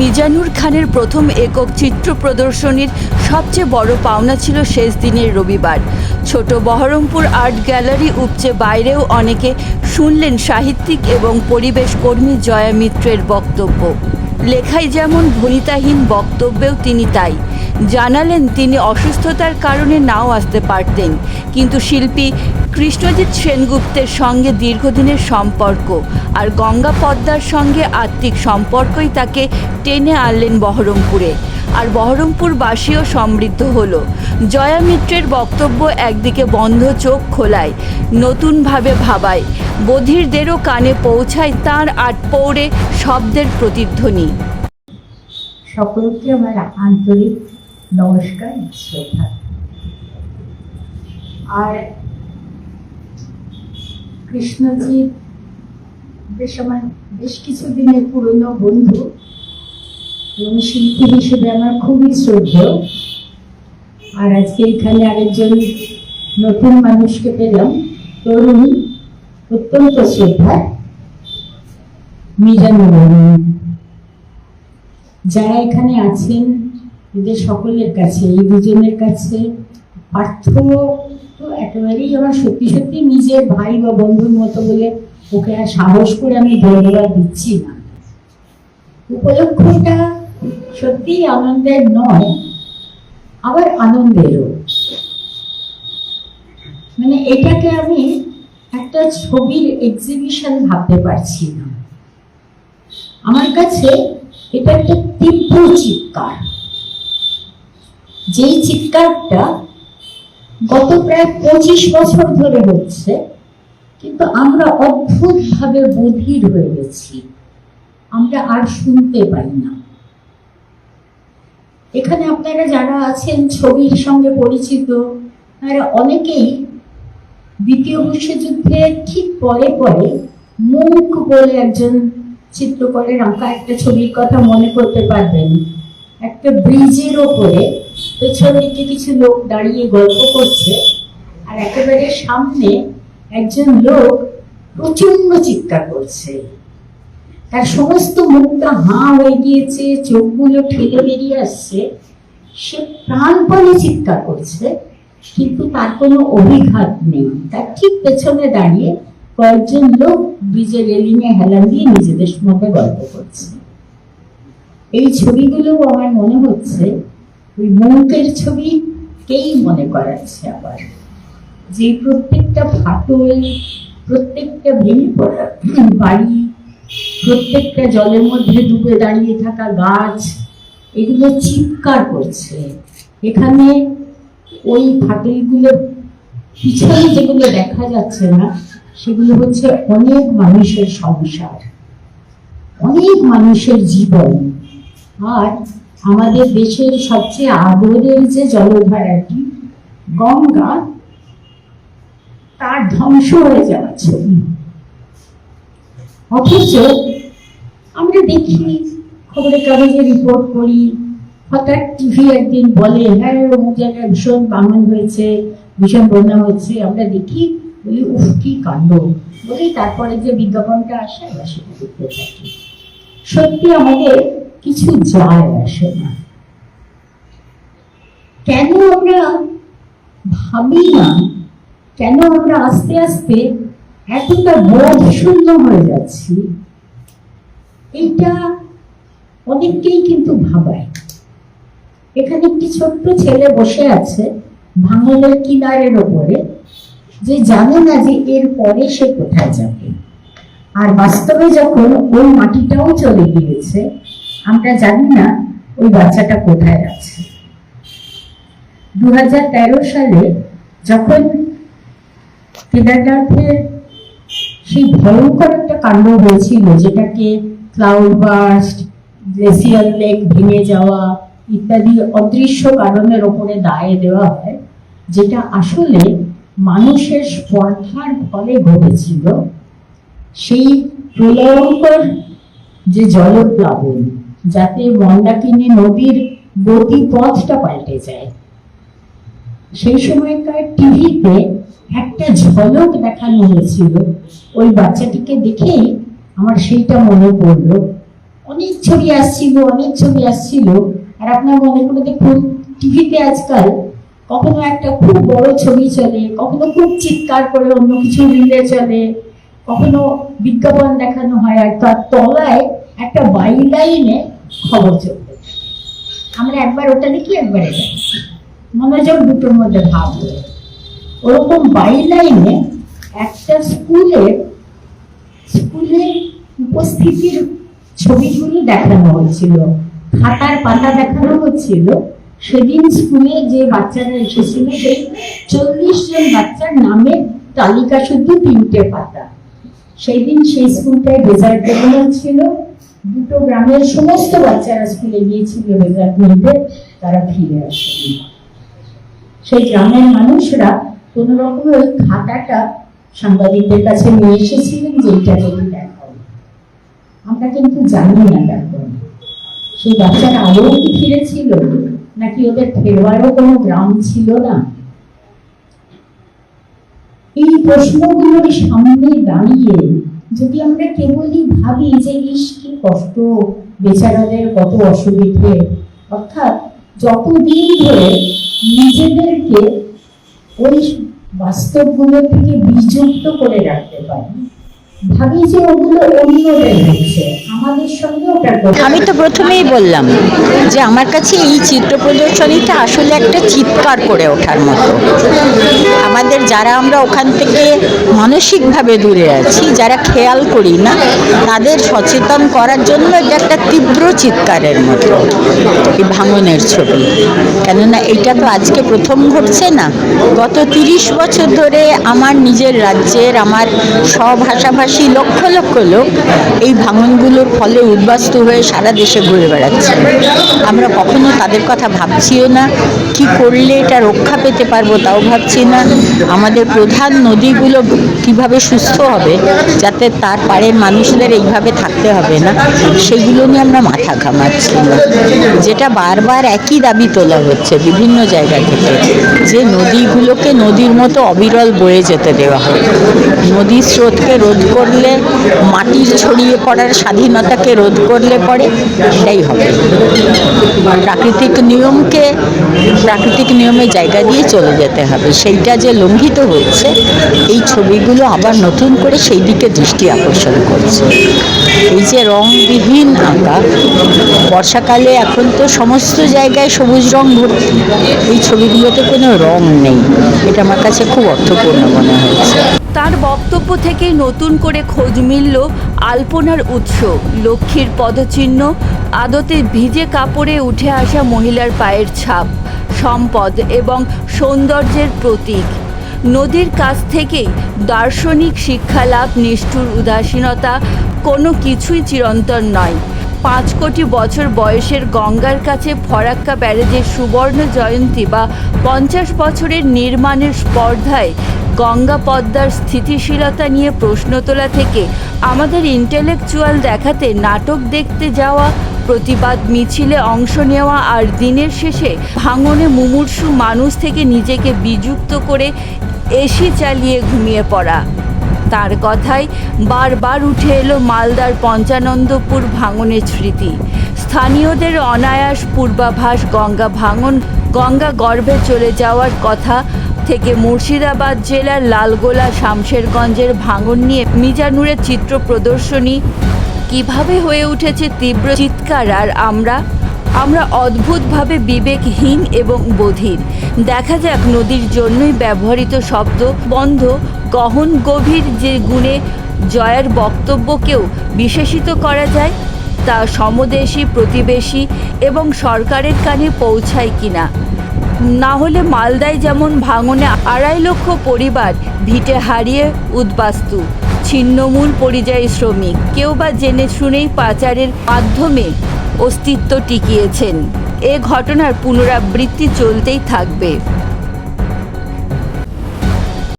মিজানুর খানের প্রথম একক চিত্র প্রদর্শনীর সবচেয়ে বড় পাওনা ছিল শেষ দিনের রবিবার। ছোট বহরমপুর আর্ট গ্যালারি উপচে বাইরেও অনেকে শুনলেন সাহিত্যিক এবং পরিবেশ কর্মী জয়া মিত্রের বক্তব্য। লেখায় যেমন ভনিতাহীন বক্তব্যেও তিনি তাই। জানালেন তিনি অসুস্থতার কারণে নাও আসতে পারতেন। কিন্তু শিল্পী কৃষ্ণজিৎ সেনগুপ্তের সঙ্গে দীর্ঘদিনের সম্পর্ক আর গঙ্গা পদ্মার সঙ্গে আত্মিক সম্পর্কই তাকে টেনে আনলেন বহরমপুরে। আর বহরমপুরবাসীও সমৃদ্ধ হলো। জয়া মিত্রের বক্তব্য একদিকে বন্ধ চোখ খোলায়, নতুনভাবে ভাবায়। বধিরদেরও কানে পৌঁছায় তাঁর আটপৌরে শব্দের প্রতিধ্বনি। সকলকে আমার আন্তরিক নমস্কার, শ্রদ্ধা। আর কৃষ্ণজিৎ বেশ আমার বেশ কিছু দিনের পুরনো বন্ধু এবং শিল্পী হিসেবে আমার খুবই শ্রদ্ধেয়। আর আজকে এখানে আরেকজন নতুন মানুষকে পেলাম, তরুণ, অত্যন্ত শ্রদ্ধা, মিজানুর যারা এখানে আছেন এদের সকলের কাছে, এই দুজনের কাছে পার্থ তো একেবারেই আমার সত্যি সত্যি নিজের ভাই বা বন্ধুর মতো বলে ওকে আর সাহস করে আমি ধন্যবাদ দিচ্ছি না। উপলক্ষটা সত্যিই আনন্দের নয়, আবার আনন্দেরও। মানে এটাকে আমি একটা ছবির এক্সিবিশন ভাবতে পারছি না। আমার কাছে এটা একটা তীব্র চিৎকার। যেই চিৎকারটা গত প্রায় পঁচিশ বছর ধরে হচ্ছে, কিন্তু আমরা অদ্ভুতভাবে বধির হয়ে গেছি। আমরা আর শুনতে পাই না। এখানে আপনারা যারা আছেন, ছবির সঙ্গে পরিচিত, তারা অনেকেই দ্বিতীয় বিশ্বযুদ্ধের ঠিক পরে পরে মুখ বলে একজন চিত্রকরের আঁকা একটা ছবির কথা মনে করতে পারবেন। একটা ব্রিজের ওপরে পেছন দিকে কিছু লোক দাঁড়িয়ে গল্প করছে, আর একেবারে সামনে একজন লোক প্রচণ্ড চিৎকার করছে। তার সমস্ত মুখটা হাঁ হয়ে গিয়েছে, চোখগুলো ঠেলে বেরিয়ে আসছে। সে প্রাণপণে চিৎকার করছে, কিন্তু তার কোনো অভিঘাত নেই। তার ঠিক পেছনে দাঁড়িয়ে কয়েকজন লোক ব্রিজের রেলিংয়ে হেলান দিয়ে নিজেদের মধ্যে গল্প করছে। এই ছবিগুলো আমার মনে হচ্ছে ওই মৌকের ছবি কেই মনে করাচ্ছে আবার? যে প্রত্যেকটা ফাটল, প্রত্যেকটা ভেঙে পড়া বাড়ি, প্রত্যেকটা জলের মধ্যে ডুবে দাঁড়িয়ে থাকা গাছ, এগুলো চিৎকার করছে। এখানে ওই ফাটলগুলো পিছনে যেগুলো দেখা যাচ্ছে না, সেগুলো হচ্ছে অনেক মানুষের সংসার, অনেক মানুষের জীবন। আর আমাদের দেশের সবচেয়ে আদরের যে জলধারাটি গঙ্গা তার ধ্বংস হয়ে যাওয়া ছবি অথচ আমরা দেখি খবরের কাগজে রিপোর্ট করি, হঠাৎ টিভি একদিন বলে হ্যাঁ অমুক জায়গায় ভীষণ বামন হয়েছে, ভীষণ বন্যা হচ্ছে আমরা দেখি, বলি, উফ, কি কাণ্ড। বলি, তারপরে যে বিজ্ঞাপনটা আসে, আমরা সেটা দেখতে থাকি। সত্যি আমাদের কিছু যায় আসে না। কেন আমরা ভাবি না? কেন আমরা আস্তে আস্তে এতটা বোধ শূন্য হয়ে যাচ্ছি? এইটা অনেককেই কিন্তু ভাবায়। এখানে একটি ছোট্ট ছেলে বসে আছে ভাঙনের কিনারের ওপরে। যে জানে না যে এর পরে সে কোথায় যাবে। আর বাস্তবে যখন ওই মাটিটাও চলে গিয়েছে আমরা জানি না ওই বাচ্চাটা কোথায় আছে। দু হাজার তেরো সালে যখন কেদারনাথের সেই ভয়ঙ্কর একটা কাণ্ড হয়েছিল, যেটাকে ক্লাউড বাস্ট গ্লেসিয়ার লেক ভেঙে যাওয়া ইত্যাদি অদৃশ্য কারণের ওপরে দায়ে দেওয়া হয়, যেটা আসলে মানুষের স্পর্ধার ফলে ঘটেছিল, সেই প্রলয়ঙ্কর যে জলপ্লাবন। যাতে মন্দাকিনী নদীর গতিপথটা পাল্টে যায়। সেই সময়কার টিভিতে একটা ঝলক দেখানো হয়েছিল। ওই বাচ্চাটিকে দেখেই আমার সেইটা মনে পড়ল। অনেক ছবি আসছিল, অনেক ছবি আসছিল। আর আপনার মনে করে দেখুন টিভিতে আজকাল কখনো একটা খুব বড় ছবি চলে, কখনো খুব চিৎকার করে অন্য কিছু রিলে চলে, কখনো বিজ্ঞাপন দেখানো হয় আর তার তলায় একটা বাইলাইনে খবর চলবে। আমরা একবার ওটা দেখি, একবার এটা। মনোযোগ দুটোর মধ্যে ভাব ওরকম বাইলাইনে একটা স্কুলের স্কুলের উপস্থিতির ছবিগুলো দেখানো হয়েছিল। খাতার পাতা দেখানো হচ্ছিল। সেদিন স্কুলে যে বাচ্চারা এসেছিল, সেই চল্লিশ জন বাচ্চার নামের তালিকা শুধু তিনটে পাতা। সেই দিন সেই স্কুলটায় রেজাল্ট দেওয়া হচ্ছিল দুটো গ্রামের সমস্ত বাচ্চারা স্কুলে গিয়েছিল রেজাল্ট নিতে তারা ফিরে আসেনি সেই গ্রামের মানুষরা কোন রকম ওই খাতাটা সাংবাদিকদের কাছে নিয়ে এসেছিলেন যে এটা যদি দেখাও। আমরা কিন্তু জানি না এখন সেই বাচ্চারা আদৌ কি ফিরেছিল? নাকি ওদের ফেরবারও কোনো গ্রাম ছিল না? এই প্রশ্নগুলোর সামনে দাঁড়িয়ে যদি আমরা কেবলই ভাবি যে, ইস, কি কষ্ট, বেচারাদের কত অসুবিধে। অর্থাৎ যতদিন ধরে নিজেদেরকে ওই বাস্তবগুলো থেকে বিযুক্ত করে রাখতে পারি, ভাবি যে ওগুলো অন্যদের হচ্ছে। আমি তো প্রথমেই বললাম যে আমার কাছে এই চিত্র প্রদর্শনীটা আসলে একটা চিৎকার করে ওঠার মতো। আমাদের যারা আমরা ওখান থেকে মানসিকভাবে দূরে আছি যারা খেয়াল করি না তাদের সচেতন করার জন্য এটা একটা তীব্র চিৎকারের মতো এই ভাঙনের ছবি। কেননা এটা তো আজকে প্রথম ঘটছে না। গত তিরিশ বছর ধরে আমার নিজের রাজ্যের আমার স্বভাষাভাষী লক্ষ লক্ষ লোক এই ভাঙনগুলোর ফলে উদ্বাস্তু হয়ে সারা দেশে ঘুরে বেড়াচ্ছে। আমরা কখনো তাদের কথা ভাবছিও না, কি করলে এটা রক্ষা পেতে পারব তাও ভাবছি না। আমাদের প্রধান নদীগুলো কীভাবে সুস্থ হবে যাতে তার পাড়ের মানুষদের এইভাবে থাকতে হবে না, সেগুলো নিয়ে আমরা মাথা ঘামাচ্ছি না। যেটা বারবার একই দাবি তোলা হচ্ছে বিভিন্ন জায়গা থেকে, যে নদীগুলোকে নদীর মতো অবিরল বয়ে যেতে দেওয়া হয়। নদীর স্রোতকে রোধ করলে মাটির ছড়িয়ে পড়ার স্বাধীনতাকে রোধ করলে পরে এটাই হবে। প্রাকৃতিক নিয়মকে, প্রাকৃতিক নিয়মে জায়গা দিয়ে চলে যেতে হবে। সেইটা যে লঙ্ঘিত হচ্ছে, এই ছবিগুলো আবার নতুন করে সেই দিকে দৃষ্টি আকর্ষণ করছে। এই যে রংবিহীন আঁকা, বর্ষাকালে এখন তো সমস্ত জায়গায় সবুজ রং ভর্তি। এই ছবিগুলোতে কোনো রং নেই। এটা আমার কাছে খুব অর্থপূর্ণ মনে হয়েছে তার বক্তব্য থেকে নতুন করে খোঁজ মিলল আলপনার উৎস। লক্ষ্মীর পদচিহ্ন, আদতে ভিজে কাপড়ে উঠে আসা মহিলার পায়ের ছাপ, সম্পদ এবং সৌন্দর্যের প্রতীক। নদীর কাছ থেকেই দার্শনিক শিক্ষালাভ, নিষ্ঠুর উদাসীনতা কোনো কিছুই চিরন্তন নয়। পাঁচ কোটি বছর বয়সের গঙ্গার কাছে ফরাক্কা ব্যারেজের সুবর্ণ জয়ন্তী বা পঞ্চাশ বছরের নির্মাণের স্পর্ধায় গঙ্গা পদ্মার স্থিতিশীলতা নিয়ে প্রশ্ন তোলা থেকে আমাদের ইন্টেলেকচুয়াল দেখাতে নাটক দেখতে যাওয়া, প্রতিবাদ মিছিলে অংশ নেওয়া আর দিনের শেষে ভাঙনে মুমূর্ষু মানুষ থেকে নিজেকে বিযুক্ত করে এসি চালিয়ে ঘুমিয়ে পড়া। তার কথায় বারবার উঠে এলো মালদার পঞ্চানন্দপুর ভাঙনের স্মৃতি। স্থানীয়দের অনায়াস পূর্বাভাস, গঙ্গা ভাঙন, গঙ্গা গর্ভে চলে যাওয়ার কথা থেকে মুর্শিদাবাদ জেলার লালগোলা শামশেরগঞ্জের ভাঙন নিয়ে মিজানুরের চিত্র প্রদর্শনী। কীভাবে হয়ে উঠেছে তীব্র চিৎকার আর আমরা আমরা অদ্ভুতভাবে বিবেকহীন এবং বধির দেখা যাক নদীর জন্যই ব্যবহৃত শব্দ বন্ধ, গহন গভীর যে গুণে জয়ার বক্তব্যকেও বিশেষিত করা যায়, তা সমদেশী, প্রতিবেশী এবং সরকারের কানে পৌঁছায় কিনা। না হলে মালদায় যেমন ভাঙনে আড়াই লক্ষ পরিবার ভিটে হারিয়ে উদ্বাস্তু। ছিন্নমূল পরিযায়ী শ্রমিক। কেউ বা জেনে শুনেই পাচারের মাধ্যমে অস্তিত্ব টিকিয়েছেন। এ ঘটনার পুনরাবৃত্তি চলতেই থাকবে।